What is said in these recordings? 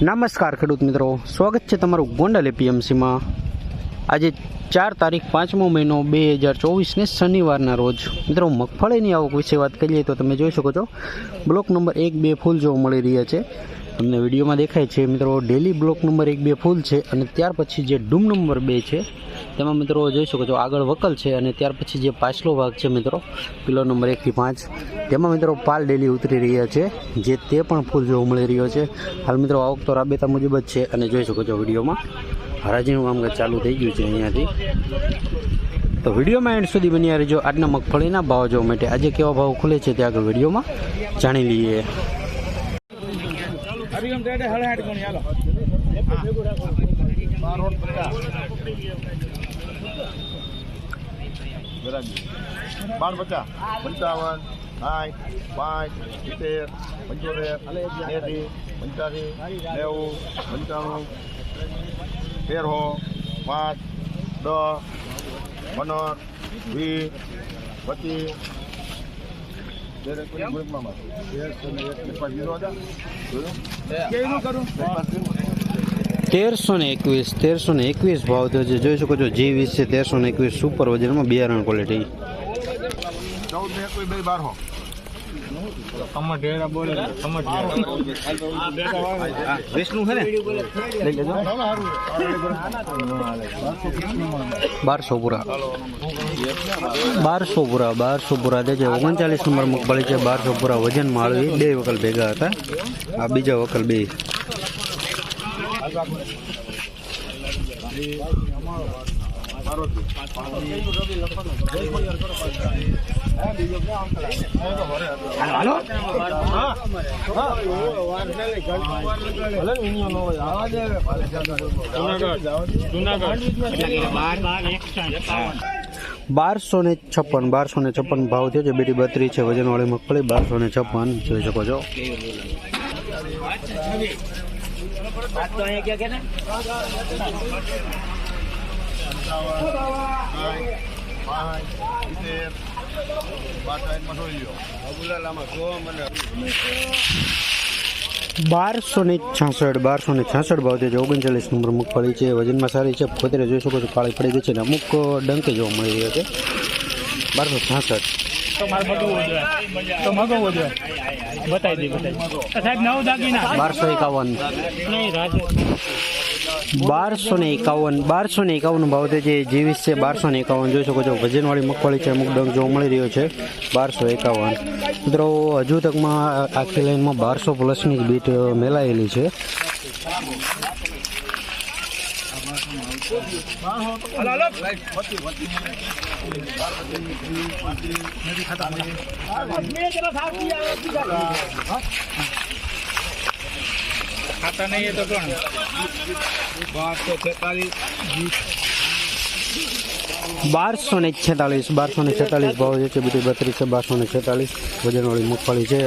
નમસ્કાર ખેડૂત મિત્રો. સ્વાગત છે તમારું ગોંડલ એપીએમસીમાં. આજે ચાર તારીખ પાંચમો મહિનો બે હજાર ચોવીસને શનિવારના રોજ. મિત્રો, મગફળીની આવક વિશે વાત કરીએ તો તમે જોઈ શકો છો. બ્લોક નંબર એક બે ફૂલ જોવા મળી રહ્યા છે. તમને વિડીયોમાં દેખાય છે, મિત્રો, ડેલી બ્લોક નંબર એક બે ફૂલ છે અને ત્યાર પછી જે ડૂમ નંબર બે છે તેમાં મિત્રો જોઈ શકો છો આગળ વકલ છે અને ત્યાર પછી જે પાછલો ભાગ છે મિત્રો, કિલો નંબર એકથી પાંચ, તેમાં મિત્રો પાલ ડેલી ઉતરી રહ્યા છે, જે તે પણ ફૂલ જોવા મળી રહ્યો છે. હાલ મિત્રો આવક તો રાબેતા મુજબ જ છે અને જોઈ શકો છો વિડીયોમાં, હરાજીનું કામકાજ ચાલુ થઈ ગયું છે અહીંયાથી. તો વિડીયોમાં એન્ડ સુધી બન્યા રહેજો. આજના મગફળીના ભાવ જોવા માટે આજે કેવા ભાવ ખુલે છે તે આગળ વિડીયોમાં જાણી લઈએ. બાર પચાસ પંચાવન સાઠ પાંચ સિત્તેર પંચોતેર એસી પંચ્યાસી નેવું પંચાણું તેરસો પાંચ દસ પંદર વીસ પચીસ દરેક ગ્રુપમાં. એક પાંચ જીરો હતા? જોયું? તેરસો ને એકવીસ તેરસો ને એકવીસ ભાવ થયો છે. જોઈ શકો છો જી વીસ છે તેરસો ને એકવીસ સુપર વજનમાં બિયારણ ક્વોલિટી બારસો. પૂરા. બારસો પૂરા બારસો પૂરા છે. ઓગણચાલીસ નંબર મગફળી છે. બારસો પૂરા વજન માળવી બે વકલ ભેગા હતા. આ બીજા વકલ બે. બારસો ને છપ્પન, બારસો ને છપ્પન ભાવ થયો છે. બેટી બત્રી છે, વજનવાળી મગફળી બારસો ને છપ્પન. જોઈ શકો છો. બારસો ને છાસઠ, બારસો ને છાસઠ ભાવ છે ઓગણચાલીસ નંબર મગફળી છે. વજનમાં સારી છે. પોતે જોઈ શકો છો, કાળી પડી ગઈ છે ને અમુક ડંકે જોવા મળી રહ્યો છે. બારસો છાસઠ. તો મગવવો જોઈએ. બતાવી દે બતાવી સાહેબ નવ દાગીના. બારસો એકાવન. નહીં બારસો ને એકાવન બારસો ને એકાવન ભાવ તે છે જીવીસ છે બારસો ને એકાવન. જોઈ શકો છો વજનવાળી મગફળી છે અમુક ડંગ જોવા મળી રહ્યો છે બારસો એકાવન. મિત્રો હજુ તકમાં આખી લાઈનમાં બારસો પ્લસની જ બીટ મેલાયેલી છે. ખાતા નહીં તો કોણ બારસો ને છેતાલીસ બારસો ને છેતાલીસ ભાવ જે છે, બધી બત્રીસ છે બારસો ને છેતાલીસ, વજનવાળી મગફળી છે.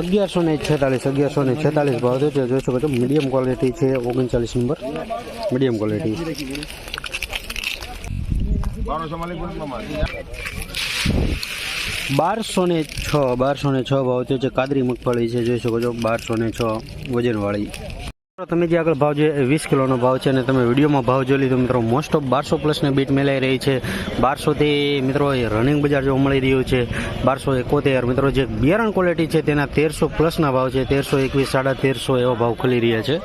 અગિયારસો ને છેતાલીસ, અગિયારસો ને છેતાલીસ ભાવ થયો છે જોઈ શકો છો મીડિયમ ક્વોલિટી છે ઓગણચાલીસ નંબર મીડિયમ ક્વોલિટી બારસો ને છ, બારસો ને છ ભાવ થયો છે કાદરી મગફળી છે, જોઈ શકો છો, બારસો ને છ વજનવાળી. તમે જે આગળ ભાવ જે વીસ કિલોનો ભાવ છે અને તમે વિડીયોમાં ભાવ જોઈ લીધો, મિત્રો, મોસ્ટ ઓફ બારસો પ્લસની બીટ મેલાઈ રહી છે. બારસોથી મિત્રો રનિંગ બજાર જોવા મળી રહ્યું છે. બારસો એકોતેર, મિત્રો, જે બિયારણ ક્વોલિટી છે તેના તેરસો પ્લસના ભાવ છે. તેરસો એકવીસ, સાડા તેરસો એવા ભાવ ખુલી રહ્યા છે.